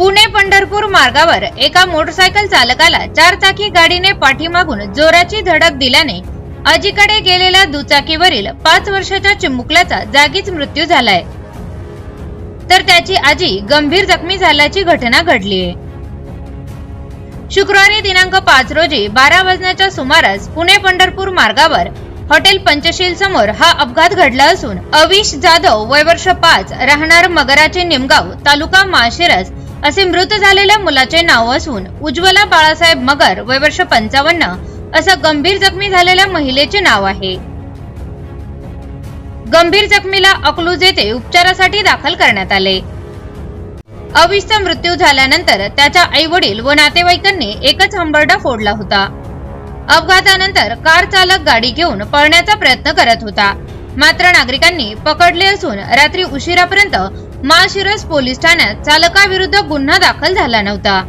पुणे पंढरपूर मार्गावर एका मोटरसायकल चालकाला चारचाकी गाडीने पाठीमागून जोराची धडक दिल्याने अजीकडे गेलेल्या दुचाकीवरील पाच वर्षाच्या चिमुकल्याचा जागीच मृत्यू झालाय. तर त्याची आजी गंभीर जखमी झाल्याची घटना घडलीय शुक्रवारी दिनांक पाच रोजी बारा वाजण्याच्या सुमारास पुणे पंढरपूर मार्गावर हॉटेल पंचशील समोर हा अपघात घडला असून अविश जाधव वय वर्ष पाच राहणार मगराचे निमगाव तालुका माशिरस असे मृत झालेल्या मुलाचे नाव असून उज्ज्वला बाळासाहेब मगर वय वर्ष पंचावन्न असं गंभीर जखमी झालेल्या महिलेचे नाव आहे. गंभीर जखमीला अकलूज येथे उपचारासाठी दाखल करण्यात आले. अविशचा मृत्यू झाल्यानंतर त्याच्या आई वडील व नातेवाईकांनी एकच हंबरडा फोडला होता. अपघातानंतर कार चालक गाडी घेऊन पळण्याचा प्रयत्न करत होता. मात्र नागरिकांनी पकडले असून रात्री उशिरापर्यंत माळशिरस पोलीस ठाण्यात चालकाविरुद्ध गुन्हा दाखल झाला नव्हता.